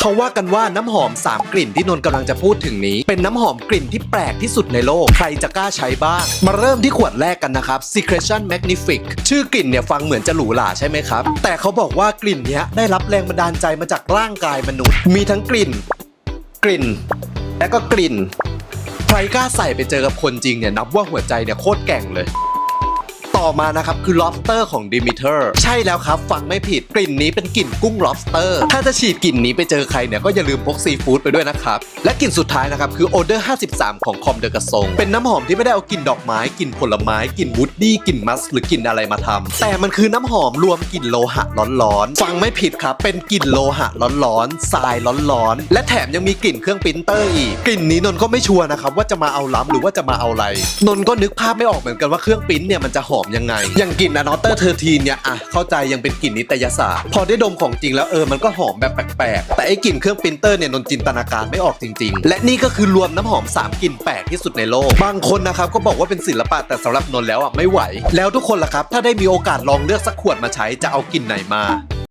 เขาว่ากันว่าน้ำหอม 3 กลิ่นที่นนท์กำลังจะพูดถึงนี้ เป็นน้ำหอมกลิ่นที่แปลกที่สุดในโลก ใครจะกล้าใช้บ้าง มาเริ่มที่ขวดแรกกันนะครับ Secretion Magnific ชื่อกลิ่นเนี่ยฟังเหมือนจะหรูหราใช่ไหมครับ แต่เขาบอกว่ากลิ่นเนี้ยได้รับแรงบันดาลใจมาจากร่างกายมนุษย์ มีทั้งกลิ่น กลิ่น และก็กลิ่น ใครกล้าใส่ไปเจอกับคนจริงเนี่ยนับว่าหัวใจเนี่ยโคตรแก่งเลย ต่อมานะครับคือ lobster ของ Demeter ใช่แล้วครับ ฟังไม่ผิดกลิ่นนี้เป็นกลิ่นกุ้ง lobster ถ้าจะฉีดกลิ่นนี้ไปเจอใครเนี่ยก็อย่าลืมพกซีฟู้ดไปด้วยนะครับ และกลิ่นสุดท้ายนะครับคือ odor 53 ของ Com de Garçon เป็นน้ำหอมที่ไม่ได้เอากลิ่นดอกไม้กลิ่นผลไม้กลิ่นวูดดี้กลิ่นมัสหรือกลิ่นอะไรมาทำแต่มันคือน้ำหอมรวมกลิ่นโลหะร้อนๆฟังไม่ผิดครับ เป็นกลิ่นโลหะร้อนๆทรายร้อนๆและแถมยังมีกลิ่นเครื่องปรินเตอร์อีกกลิ่นนี้นนท์ก็ไม่ชัวร์นะครับว่าจะมาเอาล้ำหรือว่าจะมาเอาอะไร นนก็นึกภาพไม่ออกเหมือนกันว่าเครื่องปริ้นเนี่ยมันจะหอมยังไง อย่างกลิ่นอนอเตอร์เทอร์ทีนเนี่ยอะเข้าใจยังเป็นกลิ่นนิตยสารพอได้ดมของจริงแล้วเออมันก็หอมแบบแปลกๆ แต่ไอ้กลิ่นเครื่องปรินเตอร์เนี่ยนนท์จินตนาการไม่ออกจริง ๆ และนี่ก็คือรวมน้ำหอม 3กลิ่นแปลกที่สุดในโลก บางคนนะครับก็บอกว่าเป็นศิลปะแต่สำหรับนนท์แล้วอะไม่ไหว แล้วทุกคนล่ะครับถ้าได้มีโอกาสลองเลือกสักขวดมาใช้จะเอากลิ่นไหนมา